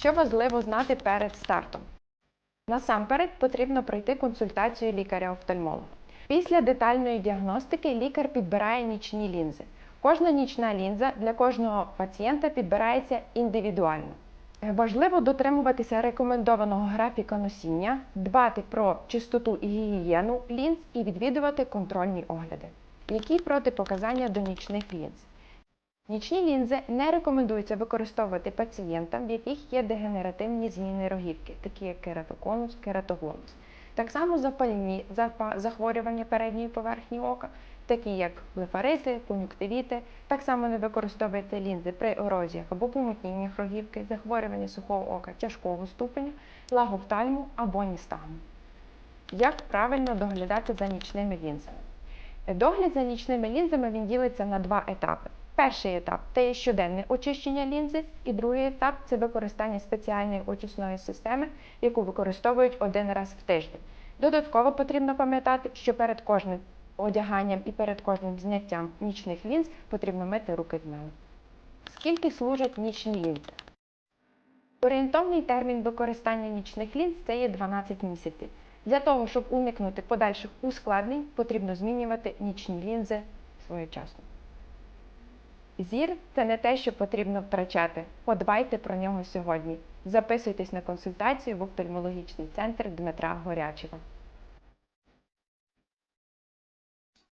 Що важливо знати перед стартом? Насамперед потрібно пройти консультацію лікаря-офтальмолога. Після детальної діагностики лікар підбирає нічні лінзи. Кожна нічна лінза для кожного пацієнта підбирається індивідуально. Важливо дотримуватися рекомендованого графіка носіння, дбати про чистоту і гігієну лінз і відвідувати контрольні огляди. Які протипоказання до нічних лінз? Нічні лінзи не рекомендується використовувати пацієнтам, в яких є дегенеративні зміни рогівки, такі як кератоконус, кератоглонус. Так само запальні захворювання передньої поверхні ока, такі як блефарити, кон'юктивіти. Так само не використовуйте лінзи при ерозіях або помутніннях рогівки, захворювання сухого ока тяжкого ступеня, лагофтальму або ністагму. Як правильно доглядати за нічними лінзами? Догляд за нічними лінзами він ділиться на два етапи. Перший етап це є щоденне очищення лінзи, і другий етап це використання спеціальної очисної системи, яку використовують один раз в тиждень. Додатково потрібно пам'ятати, що перед кожним одяганням і перед кожним зняттям нічних лінз потрібно мити руки милом. Скільки служать нічні лінзи? Орієнтовний термін використання нічних лінз це є 12 місяців. Для того, щоб уникнути подальших ускладнень, потрібно змінювати нічні лінзи своєчасно. Зір це не те, що потрібно втрачати. Подбайте про нього сьогодні. Записуйтесь на консультацію в офтальмологічний центр Дмитра Горячева.